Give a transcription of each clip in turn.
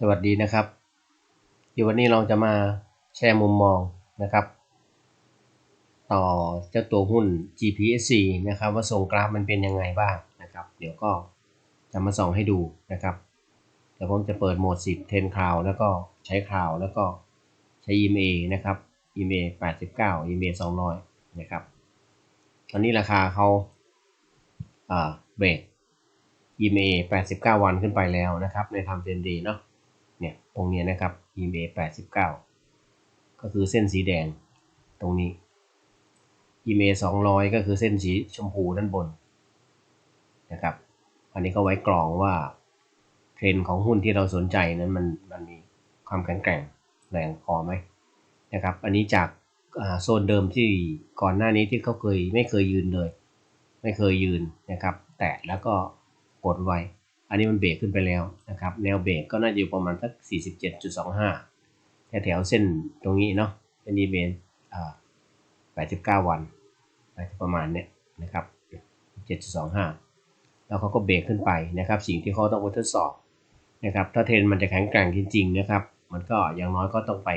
สวัสดีนะครับเดี๋ยววันนี้เราจะมาแชร์มุมมองนะครับ ต่อเจ้าตัวหุ้น GPSC นะครับ ว่าทรงกราฟมันเป็นยังไงบ้างนะครับ เดี๋ยวก็จะมาส่องให้ดูนะครับเดี๋ยวผมจะเปิดโหมด 10 10 Cloud แล้วก็ใช้คลาวแล้วก็ใช้ EMA นะครับ EMA 89 EMA 200 นะครับ ตอนนี้ราคาเขาอ่าเบรก EMA 89 วันขึ้นไปแล้วนะครับ ในทำเทนดีเนาะ เนี่ย ตรงนี้นะครับ EMA 89 ก็คือเส้นสีแดงตรงนี้ EMA 200 ก็คือเส้นสีชมพูด้านบนนะครับ อันนี้ก็ไว้กรองว่าเทรนของหุ้นที่เราสนใจนั้นมันมันมีความแข็งแกร่งแรงพอไหมนะครับ อันนี้จากโซนเดิมที่ก่อนหน้านี้ที่เขาเคยไม่เคยยืนเลย ไม่เคยยืนนะครับ แตะแล้วก็กดไว้ อันนี้มันเบรกขึ้นไปแล้วนะครับ แนวเบรกก็น่าจะอยู่ประมาณสัก 47.25แถวเส้นตรงนี้เนาะเป็นอีเวน89 วันประมาณเนี้ยนะครับ 7.25 แล้วเขาก็เบรกขึ้นไปนะครับ สิ่งที่เขาต้องไปทดสอบนะครับ ถ้าเทรนมันจะแข็งแกร่งจริง ๆ นะครับ มันก็อย่างน้อยก็ต้องไป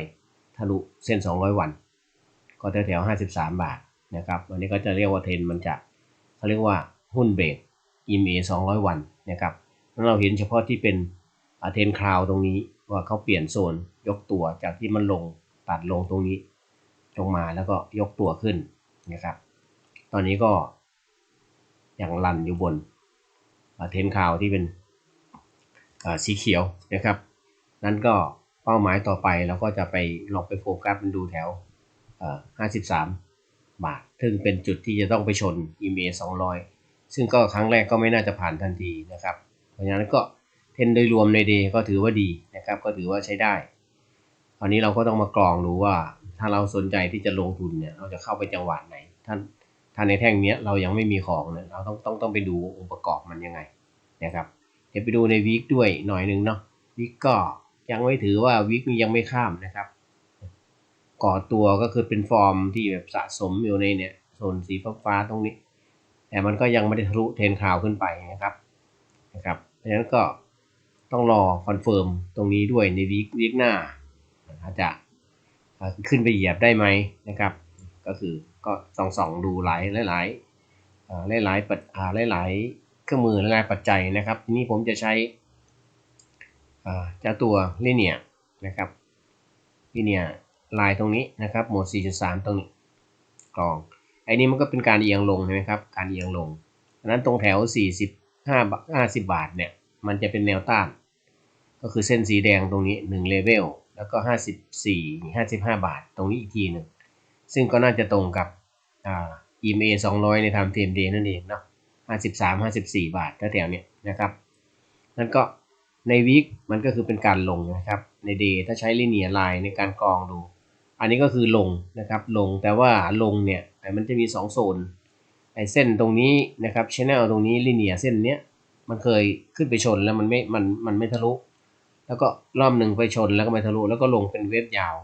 ทะลุเส้น 200 วัน ก็แถวๆ53 บาทนะครับวันนี้ก็จะเรียกว่าเทรนมันจะเขาเรียกว่าหุ้นเบรก EMA 200 วันนะครับ แล้วเราเห็นเฉพาะที่เป็นเทนคลาวตรงนี้ว่าเขาเปลี่ยนโซนยกตัวจากที่มันลงตัดลงตรงนี้ลงมาแล้วก็ยกตัวขึ้นนะครับ ตอนนี้ก็ยังลันอยู่บนเทนคลาวที่เป็นสีเขียวนะครับ นั้นก็เป้าหมายต่อไปเราก็จะไปลองไปโฟกัสมันดูแถว 53 บาท ซึ่งเป็นจุดที่จะต้องไปชน EMA 200 ซึ่งก็ครั้งแรกก็ไม่น่าจะผ่านทันทีนะครับ เพราะฉะนั้นก็เทรนโดยรวมในเดย์ก็ถือว่าดีนะครับ ก็ถือว่าใช้ได้คราวนี้เราก็ต้องมากรองดูว่า ถ้าเราสนใจที่จะลงทุนเนี่ยเราจะเข้าไปจังหวะไหนท่านถ้าในแท่งนี้เรายังไม่มีของเนี่ยเราต้องต้องต้องไปดูองค์ประกอบมันยังไงนะครับเดี๋ยวไปดูในวีคด้วยหน่อยนึงเนาะวีคก็ยังไม่ถือว่าวีคนี้ยังไม่ข้ามนะครับ ก่อตัวก็คือเป็นฟอร์มที่แบบสะสมอยู่ในเนี่ยโซนสีฟ้าๆตรงนี้ แต่มันก็ยังไม่ได้ทะลุเทนข่าวขึ้นไปนะครับนะครับ เพราะฉะนั้นก็ต้องรอคอนเฟิร์มตรงนี้ด้วยในวีควีคหน้าอาจจะขึ้นไปเหยียบได้ไหมนะครับ ก็คือก็ส่องส่องดูหลายหลายหลายหลายปัจหลายหลายเครื่องมือหลายปัจจัยนะครับทีนี้ผมจะใช้เจ้าตัวลิเนียนะครับลิเนียลายตรงนี้นะครับโหมด 4.3 ตรงนี้กรองไอ้นี้มันก็เป็นการเอียงลงใช่ไหมครับการเอียงลงดังนั้นตรงแถว 45 50บาทเนี่ย มันจะเป็นแนวต้าน ก็คือเส้นสีแดงตรงนี้1เลเวลแล้วก็54 55บาทตรงนี้อีกทีหนึ่งซึ่งก็น่าจะตรงกับอ่า EMA 200 ในทำ TMD นั่นเองเนาะ53 54 บาทแถวๆเนี้ยนะครับ นั่นก็ในวีคมันก็คือเป็นการลงนะครับ ในเดย์ถ้าใช้ลิเนียไลน์ในการกรองดู อันนี้ก็คือลงนะครับ ลงแต่ว่าลงเนี่ยมันจะมี 2 โซน ไอเส้นตรงนี้นะครับชแนลตรงนี้ลิเนียเส้นเนี้ยมันเคยขึ้นไปชนแล้วมันไม่มันมันไม่ทะลุ แล้วก็รอบหนึ่งไปชนแล้วก็ไม่ทะลุแล้วก็ลงเป็นเวฟยาว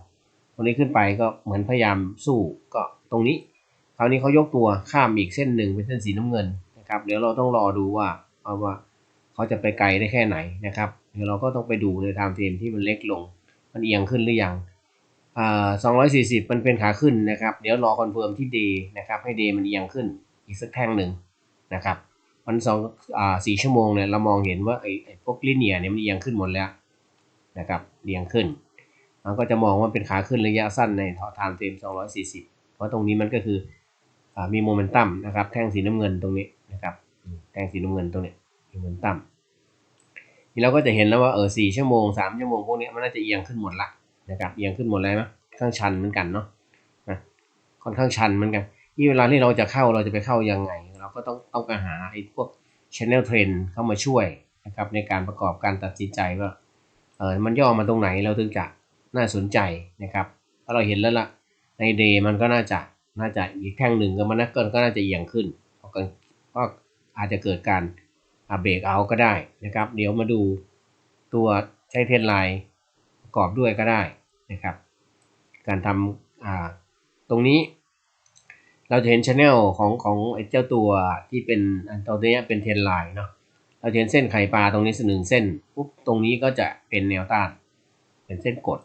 ตรงนี้ขึ้นไปก็เหมือนพยายามสู้ก็ตรงนี้ คราวนี้เขายกตัวข้ามอีกเส้นหนึ่งเป็นเส้นสีน้ำเงินนะครับเดี๋ยวเราต้องรอดูว่าเอาว่าเขาจะไปไกลได้แค่ไหนนะครับเดี๋ยวเราก็ต้องไปดูในไทม์เฟรมที่มันเล็กลง มันเอียงขึ้นหรือยังอ่า240 มันเป็นขาขึ้นนะครับ เดี๋ยวรอคอนเฟิร์มที่เดย์นะครับให้เดย์มันเอียงขึ้น อีกสักแท่งหนึ่งนะครับมันสองอ่าสี่ชั่วโมงเนี่ยเรามองเห็นว่าไอ้ไอพวกลิเนียเนี่ยมันเอียงขึ้นหมดแล้วนะครับเอียงขึ้นมันก็จะมองว่าเป็นขาขึ้นระยะสั้นในไทม์เฟรม240 เพราะตรงนี้มันก็คืออ่ามีโมเมนตัมนะครับแท่งสีน้ำเงินตรงนี้นะครับแท่งสีน้ำเงินตรงนี้มีโมเมนตัมนี่เราก็จะเห็นแล้วว่าเออสี่ชั่วโมงสามชั่วโมงพวกนี้มันน่าจะเอียงขึ้นหมดละนะครับเอียงขึ้นหมดเลยไหมข้างชันเหมือนกันเนาะนะค่อนข้างชันเหมือนกัน ที่เวลาที่เราจะเข้าเราจะไปเข้ายังไง เราก็ต้องต้องไปหาไอ้พวก channel trend เข้ามาช่วยนะครับในการประกอบการตัดสินใจว่าเออมันย่อมาตรงไหนเราถึงจะน่าสนใจนะครับถ้าเราเห็นแล้วล่ะในเดย์มันก็น่าจะน่าจะอีกแท่งหนึ่งก็มันกินก็น่าจะเอียงขึ้นเพราะอาจจะเกิดการเบรกเอาก็ได้นะครับ เดี๋ยวมาดูตัวใช้เทรนไลน์ประกอบด้วยก็ได้นะครับ การทำตรงนี้ เราจะเห็นช anel ของของไอ้เจ้าตัวที่เป็นอันตัวนี้เป็นเทรนไลน์เนาะเราเห็นเส้นไข่ปลาตรงนี้สหนึ่งเส้นปุ๊บตรงนี้ก็จะเป็นแนวต้าน เป็นเส้นกด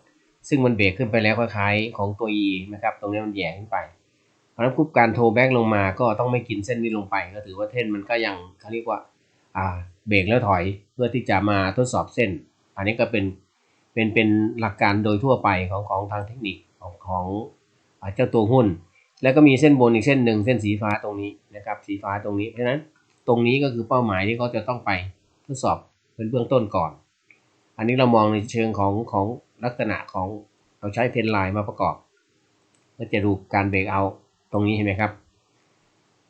ซึ่งมันเบรกขึ้นไปแล้วคล้ายๆของตัว E นะครับตรงนี้มันแย่ขึ้นไปเพราะนั้นปุ๊บการโทรแบ็กลงมาก็ต้องไม่กินเส้นนี้ลงไป ก็ถือว่าเส้นมันก็ยังเขาเรียกว่าอ่าเบรกแล้วถอยเพื่อที่จะมาทดสอบเส้น อันนี้ก็เป็นเป็นเป็นหลักการโดยทั่วไปของของทางเทคนิคของของเจ้าตัวหุ้น แล้วก็มีเส้นบนอีกเส้นหนึ่งเส้นสีฟ้าตรงนี้นะครับ สีฟ้าตรงนี้เพราะฉะนั้นตรงนี้ก็คือเป้าหมายที่เขาจะต้องไปทดสอบเป็นเบื้องต้นก่อน อันนี้เรามองในเชิงของของลักษณะของเราใช้เทรนไลน์มาประกอบก็จะดูการเบรกเอาตรงนี้เห็นไหมครับ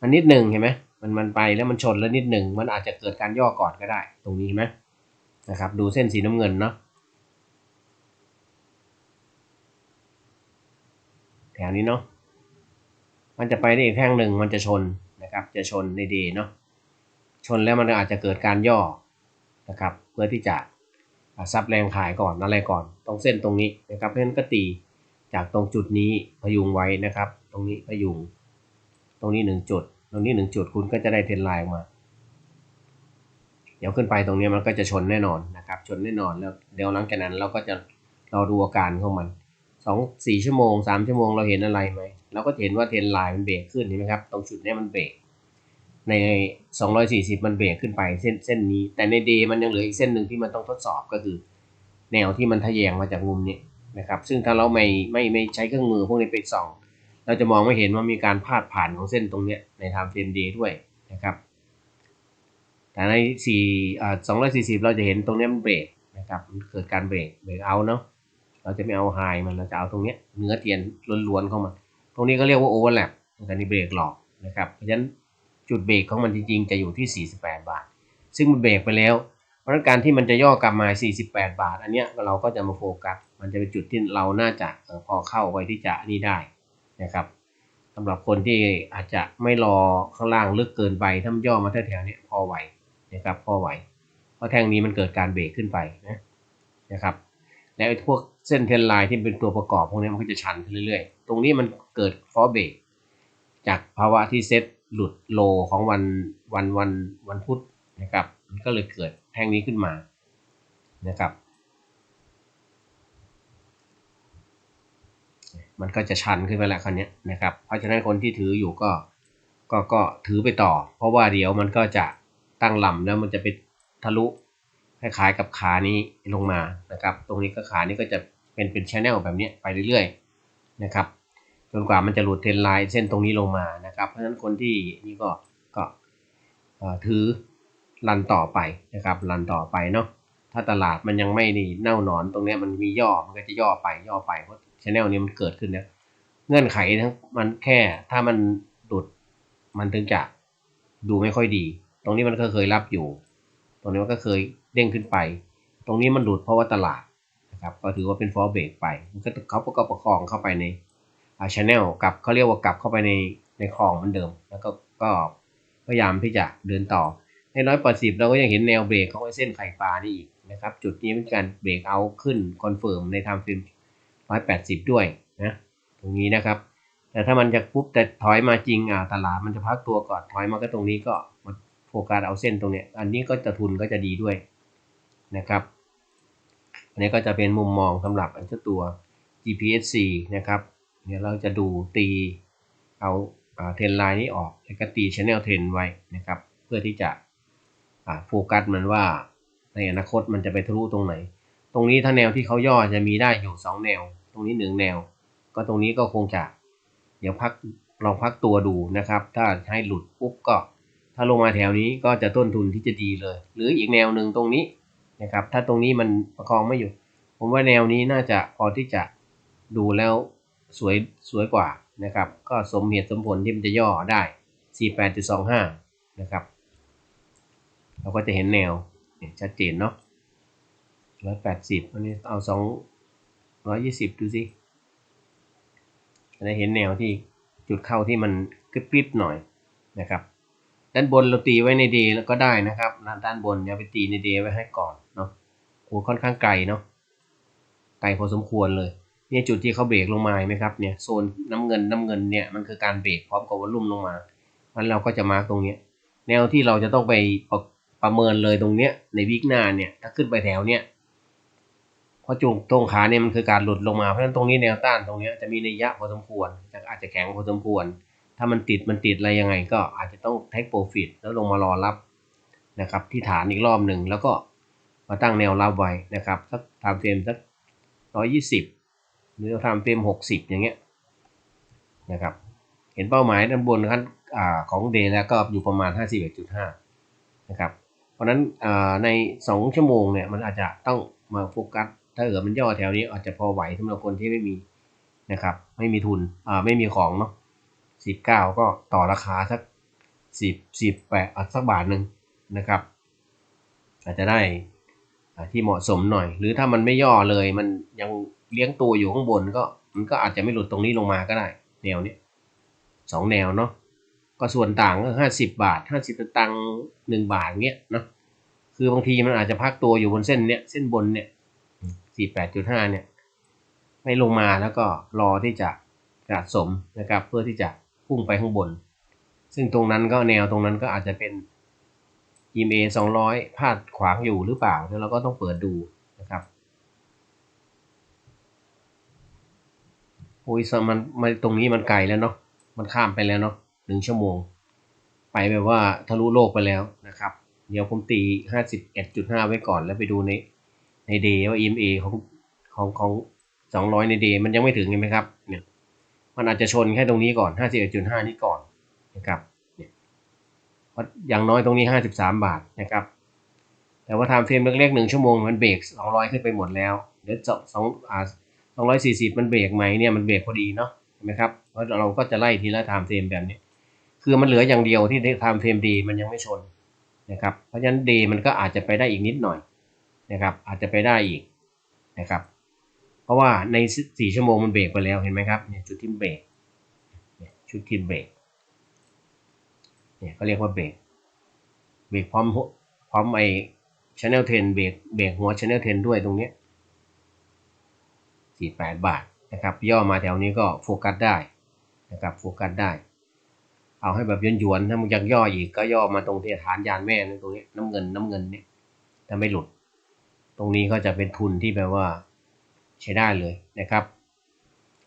อันนิดหนึ่งเห็นไหมมันมันไปแล้วมันชนแล้วนิดหนึ่งมันอาจจะเกิดการย่อก่อนก็ได้ ตรงนี้เห็นไหมนะครับดูเส้นสีน้ำเงินเนาะแถวนี้เนาะ มันจะไปได้อีกแท่งหนึ่งมันจะชนนะครับ จะชนในดย์เนาะชนแล้วมันอาจจะเกิดการย่อนะครับ เพื่อที่จะซับแรงขายก่อนอะไรก่อน ตรงเส้นตรงนี้นะครับเพราะฉะนั้นก็ตีจากตรงจุดนี้พยุงไว้นะครับ ตรงนี้พยุง ตรงนี้หนึ่งจุด ตรงนี้หนึ่งจุดคุณก็จะได้เทรนไลน์มา เดี๋ยวขึ้นไปตรงนี้มันก็จะชนแน่นอนนะครับ ชนแน่นอนแล้วเดี๋ยวหลังจากนั้นเราก็จะเราดูอาการของมัน สองสี่ชั่วโมงสามชั่วโมงเราเห็นอะไรไหมเราก็เห็นว่าเทรนไลน์มันเบรกขึ้นเห็นไหมครับ ตรงจุดนี้มันเบรกใน 240 มันเบรกขึ้นไปเส้นเส้นนี้ แต่ในเดย์มันยังเหลืออีกเส้นหนึ่งที่มันต้องทดสอบก็คือ แนวที่มันทะแยงมาจากมุมนี้นะครับ ซึ่งถ้าเราไม่ไม่ไม่ใช้เครื่องมือพวกนี้ไปส่อง เราจะมองไม่เห็นว่ามีการพาดผ่านของเส้นตรงนี้ในไทม์เฟรมเดย์ด้วยนะครับ แต่ใน4อ่า240 เราจะเห็นตรงนี้มันเบรกนะครับ มันเกิดการเบรกเบรกเอาเนาะ เราจะไม่เอาไฮมันเราจะเอาตรงเนี้ยเนื้อเทียนล้วนๆเข้ามา ตรงนี้ก็เรียกว่าโอเวอร์แลปแต่นี่เบรกหลอกนะครับเพราะฉะนั้นจุดเบรกของมันจริงๆ จะอยู่ที่ 48 บาท ซึ่งมันเบรกไปแล้ว เพราะฉะนั้นการที่มันจะย่อกลับมา 48 บาท อันเนี้ยเราก็จะมาโฟกัส มันจะเป็นจุดที่เราน่าจะพอเข้าไปที่จะนี่ได้นะครับสำหรับคนที่อาจจะไม่รอข้างล่างลึกเกินไปถ้ามันย่อมาแถวๆเนี้ยพอไหวนะครับพอไหว เพราะแท่งนี้มันเกิดการเบรกขึ้นไปนะนะครับ แล้วพวก เส้นเทนไลน์ที่เป็นตัวประกอบพวกนี้มันก็จะชันขึ้นเรื่อยๆ ตรงนี้มันเกิดฟอเบรกจากภาวะที่เซตหลุดโลของวันวันวันวันพุธนะครับมันก็เลยเกิดแท่งนี้ขึ้นมานะครับ มันก็จะชันขึ้นไปแล้วคันนี้นะครับ เพราะฉะนั้นคนที่ถืออยู่ก็ก็ก็ถือไปต่อ เพราะว่าเดี๋ยวมันก็จะตั้งลำแล้วมันจะไปทะลุคล้ายๆกับขานี้ลงมานะครับ ตรงนี้ก็ขานี้ก็จะ เป็นเป็นชแนลแบบนี้ไปเรื่อยๆนะครับจนกว่ามันจะหลุดเทรนไลน์เส้นตรงนี้ลงมานะครับเพราะฉะนั้นคนที่นี่ก็ก็ถือรันต่อไปนะครับรันต่อไปเนาะถ้าตลาดมันยังไม่นี่เน่าหนอนตรงนี้มันมีย่อมันก็จะย่อไปย่อไปเพราะชแนลนี้มันเกิดขึ้นแล้วเงื่อนไขทั้งมันแค่ถ้ามันหลุดมันถึงจะดูไม่ค่อยดี ตรงนี้มันก็เคยรับอยู่ ตรงนี้มันก็เคยเด้งขึ้นไป ตรงนี้มันหลุดเพราะว่าตลาด นะครับก็ถือว่าเป็นฟอร์เบรกไปมันก็เขาก็ประคองเข้าไปในอาชแนลกลับเขาเรียกว่ากลับเข้าไปในในคลองเหมือนเดิม แล้วก็ก็พยายามที่จะเดินต่อในร้อยแปดสิบเราก็ยังเห็นแนวเบรกของไอเส้นไข่ปลานี่อีกนะครับ จุดนี้เป็นการเบรกเอาขึ้นคอนเฟิร์มในทม์เฟรมร้อยแปดสิบด้วยนะตรงนี้นะครับ แต่ถ้ามันจะปุ๊บแต่ถอยมาจริงอ่าตลาดมันจะพักตัวก่อนถอยมาก็ตรงนี้ก็มาโฟกัสเอาเส้นตรงเนี้ยอันนี้ก็จะทุนก็จะดีด้วยนะครับ อันนี้ก็จะเป็นมุมมองสำหรับอันเจ้าตัว GPSC นะครับเดี๋ยเราจะดูตีเอาเทรนไลน์นี้ออกแล้วก็ตีชแนลเทรนไว้นะครับ เพื่อที่จะโฟกัสมันว่าในอนาคตมันจะไปทะลุตรงไหน ตรงนี้ถ้าแนวที่เขาย่อจะมีได้อยู่ 2 แนว ตรงนี้หนึ่งแนว ก็ตรงนี้ก็คงจะเดี๋ยวพักลองพักตัวดูนะครับ ถ้าให้หลุดปุ๊บก็ ถ้าลงมาแถวนี้ก็จะต้นทุนที่จะดีเลย หรืออีกแนวหนึ่งตรงนี้ นะครับ ถ้าตรงนี้มันประคองไม่อยู่ ผมว่าแนวนี้น่าจะพอที่จะดูแล้วสวยสวยกว่านะครับ ก็สมเหตุสมผลที่มันจะย่อได้ 48.25 นะครับ เราก็จะเห็นแนวชัดเจนเนาะ 180 อันนี้เอา220 ดูสิจะเห็นแนวที่จุดเข้าที่มันกริบๆหน่อยนะครับ ด้านบนเราตีไว้ในเดย์แล้วก็ได้นะครับ ด้านบนอย่าไปตีในเดย์ไว้ให้ก่อน โอ้ค่อนข้างไกลเนาะไกลพอสมควรเลยเนี่ยจุดที่เขาเบรกลงมาไหมครับเนี่ยโซนน้ำเงินน้ำเงินเนี่ยมันคือการเบรกพร้อมกับวอลลุ่มลงมามันเราก็จะมาร์กตรงเนี้ยแนวที่เราจะต้องไปประเมินเลยตรงเนี้ยในวิกหน้าเนี่ยถ้าขึ้นไปแถวเนี้ยเพราะจุงตรงขาเนี่ยมันคือการหลุดลงมาเพราะฉะนั้นตรงนี้แนวต้านตรงเนี้ยจะมีนัยยะพอสมควรจะอาจจะแข็งพอสมควร ถ้ามันติดมันติดอะไรยังไง ก็อาจจะต้อง take profit แล้วลงมารอรับนะครับที่ฐานอีกรอบหนึ่งแล้วก็ มาตั้งแนวรับไว้นะครับสักทำเฟรมสักร้อยยี่สิบหรือทำเฟรมหกสิบอย่างเงี้ยนะครับเห็นเป้าหมายด้านบนขั้นอของเดย์แล้วก็อยู่ประมาณ 51.5นะครับเพราะนั้นใน 2 ชั่วโมงเนี่ยมันอาจจะต้องมาโฟกัสถ้าเกิดมันย่อแถวนี้อาจจะพอไหวสำหรับคนที่ไม่มีนะครับไม่มีทุนอ่าไม่มีของเนาะ19 ก็ต่อราคาสัก 10 10แปดสักบาทหนึ่งนะครับอาจจะได้ ที่เหมาะสมหน่อย หรือถ้ามันไม่ย่อเลย มันยังเลี้ยงตัวอยู่ข้างบนก็มันก็อาจจะไม่หลุดตรงนี้ลงมาก็ได้ แนวเนี้ยสองแนวเนาะก็ส่วนต่างก็ห้าสิบบาทห้าสิบตังค์หนึ่งบาทเงี้ยเนาะคือบางทีมันอาจจะพักตัวอยู่บนเส้นเนี้ยเส้นบนเนี่ยสี่แปดจุดห้าเนี่ยไม่ลงมาแล้วก็รอที่จะสะสมนะครับ เพื่อที่จะพุ่งไปข้างบน ซึ่งตรงนั้นก็แนวตรงนั้นก็อาจจะเป็น EMA 200 พาดขวางอยู่หรือเปล่าแล้วเราก็ต้องเปิดดูนะครับโอ้ยมันมันตรงนี้มันไกลแล้วเนาะมันข้ามไปแล้วเนาะหนึ่งชั่วโมง ไปแบบว่าทะลุโลกไปแล้วนะครับ เดี๋ยวผมตีห้าสิบเอ็ดจุดห้าไว้ก่อนแล้วไปดูในในเดย์ว่า EMA ของของของสองร้อยในเดย์มันยังไม่ถึงเห็นไหมครับเนี่ยมันอาจจะชนแค่ตรงนี้ก่อนห้าสิบเอ็ดจุดห้านี้ก่อนนะครับ อย่างน้อยตรงนี้ห้าสิบาทนะครับ แต่ว่าไทม์เฟรมเล็กๆหนึ่งชั่วโมงมันเบรกสองร้อยขึ้นไปหมดแล้วเดี๋ยวสองสองอ่าสองร้อยสี่สิบมันเบรกไหมเนี่ยมันเบรกพอดีเนาะเห็นไหมครับเพราะเราก็จะไล่ทีละไทม์เฟรมแบบนี้ คือมันเหลืออย่างเดียวที่ไทม์เฟรมดีมันยังไม่ชนนะครับ เพราะฉะนั้นดีมันก็อาจจะไปได้อีกนิดหน่อยนะครับ อาจจะไปได้อีกนะครับ เพราะว่าในสี่ชั่วโมงมันเบรกไปแล้วเห็นไหมครับเนี่ยจุดที่เบรกเนี่ยชุดที่เบรก เนี่ยเขาเรียกว่าเบรกเบรกพร้อมพร้อมไอ้ channel 10เบรกเบรกหัว channel 10ด้วยตรงเนี้ย48บาทนะครับ ย่อมาแถวนี้ก็โฟกัสได้นะครับโฟกัสได้ เอาให้แบบยวนๆถ้ามึงยากย่ออีกก็ย่อมาตรงที่ฐานยานแม่นตรงนี้น้ำเงินน้ำเงินเนี่ยถ้าไม่หลุด ตรงนี้ก็จะเป็นทุนที่แปลว่าใช้ได้เลยนะครับ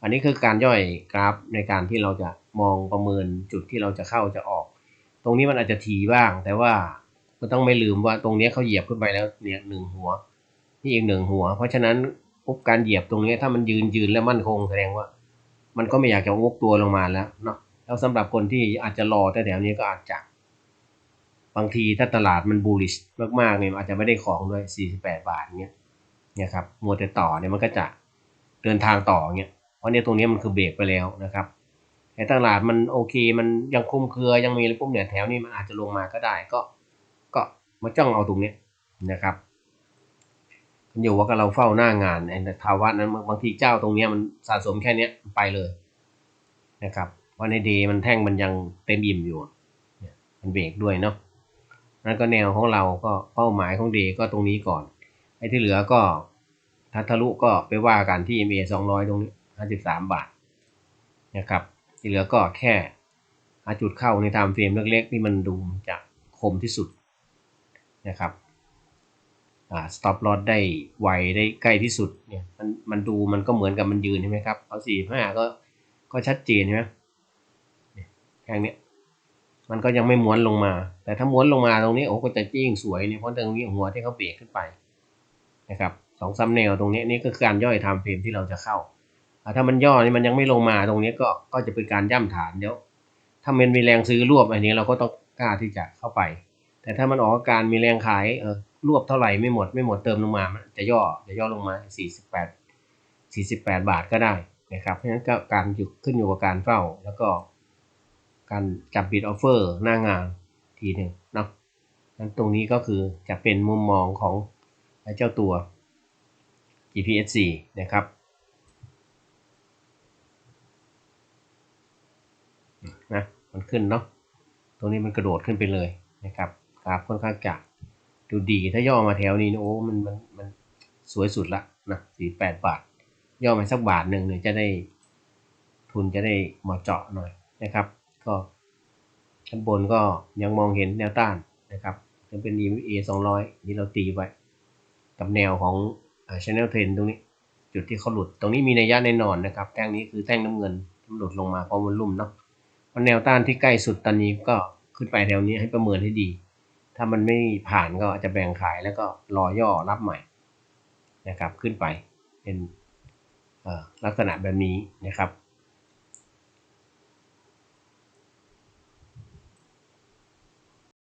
อันนี้คือการย่อยกราฟในการที่เราจะมองประเมินจุดที่เราจะเข้าจะออก ตรงนี้มันอาจจะทีบ้าง แต่ว่าก็ต้องไม่ลืมว่าตรงนี้เขาเหยียบขึ้นไปแล้วเนี่ยหนึ่งหัวนี่อีกหนึ่งหัว เพราะฉะนั้นปุ๊บการเหยียบตรงนี้ถ้ามันยืนยืนแล้วมั่นคงแสดงว่า มันก็ไม่อยากจะวกตัวลงมาแล้วเนาะแล้วสำหรับคนที่อาจจะรอแต่แถวนี้ก็อาจจะบางทีถ้าตลาดมันบูลลิชมากๆเนี่ยอาจจะไม่ได้ของด้วย 48 บาทเงี้ยเนี่ยครับมัวแต่ต่อเนี่ยมันก็จะเดินทางต่อเงี้ยเพราะเนี่ยตรงนี้มันคือเบรกไปแล้วนะครับ แต่ตลาดมันโอเค มันยังคุ้มเครือยังมีอะไรพวกเนี่ยแถวนี้มันอาจจะลงมาก็ได้ก็ ก็มาจ้องเอาตรงนี้นะครับมันอยู่ว่าเราเฝ้าหน้างานในภาวะนั้นบางทีเจ้าตรงนี้มันสะสมแค่นี้ไปเลยนะครับว่าในเดมันแท่งมันยังเต็มอิ่มอยู่มันเบรกด้วยเนาะนั่นก็แนวของเราก็เป้าหมายของเดก็ตรงนี้ก่อนไอ้ที่เหลือก็ถ้าทะลุก็ไปว่ากันที่ MA 200 ตรงนี้ 53 บาทนะครับ ที่เหลือก็แค่หาจุดเข้าในไทม์เฟรมเล็กๆที่มันดูจะคมที่สุดนะครับอ่า stop loss ได้ไวได้ใกล้ที่สุดเนี่ยมันมันดูมันก็เหมือนกับมันยืนใช่ไหมครับเอาสี่ห้าก็ก็ชัดเจนใช่ไหมแค่นี้มันก็ยังไม่ม้วนลงมา แต่ถ้าม้วนลงมาตรงนี้โอ้ก็จะยิ่งสวยเนี่ยเพราะตรงนี้หัวที่เขาเบรกขึ้นไปนะครับสองซัมแนวตรงนี้นี่ก็คือการย่อยไทม์เฟรมที่เราจะเข้า ถ้ามันย่อนี่มันยังไม่ลงมาตรงนี้ก็ก็จะเป็นการย่ำฐานเดี๋ยวถ้ามันมีแรงซื้อรวบอันนี้เราก็ต้องกล้าที่จะเข้าไป แต่ถ้ามันออกอาการมีแรงขายเออรวบเท่าไหร่ไม่หมดไม่หมดเติมลงมาจะย่อจะย่อลงมา 48 48 บาทก็ได้นะครับเพราะฉะนั้นก็การอยู่ขึ้นอยู่กับการเฝ้าแล้วก็ การจับบิดออฟเฟอร์หน้างานทีหนึ่งเนาะนั้นตรงนี้ก็คือจะเป็นมุมมองของเจ้าตัว GPSC นะครับ นะมันขึ้นเนาะตรงนี้มันกระโดดขึ้นไปเลยนะครับกราฟค่อนข้างจะดูดีถ้าย่อมาแถวนี้โอ้มันมันมันสวยสุดละนะสี่แปดบาท ย่อมาสักบาทหนึ่งเนี่ยจะได้ทุนจะได้เหมาะเจาะหน่อยนะครับ ก็ชั้นบนก็ยังมองเห็นแนวต้านนะครับจะเป็น EMA 200นี่เราตีไว้ กับแนวของอ่า channel trend ตรงนี้ จุดที่เขาหลุด ตรงนี้มีนัยยะแน่นอนนะครับ แท่งนี้คือแท่งน้ำเงินที่หลุดลงมาเพราะมันลุ่มเนาะ เพราะแนวต้านที่ใกล้สุดตอนนี้ก็ขึ้นไปแถวนี้ให้ประเมินให้ดี ถ้ามันไม่ผ่านก็อาจจะแบ่งขายแล้วก็รอย่อรับใหม่นะครับ ขึ้นไปเป็นลักษณะแบบนี้นะครับ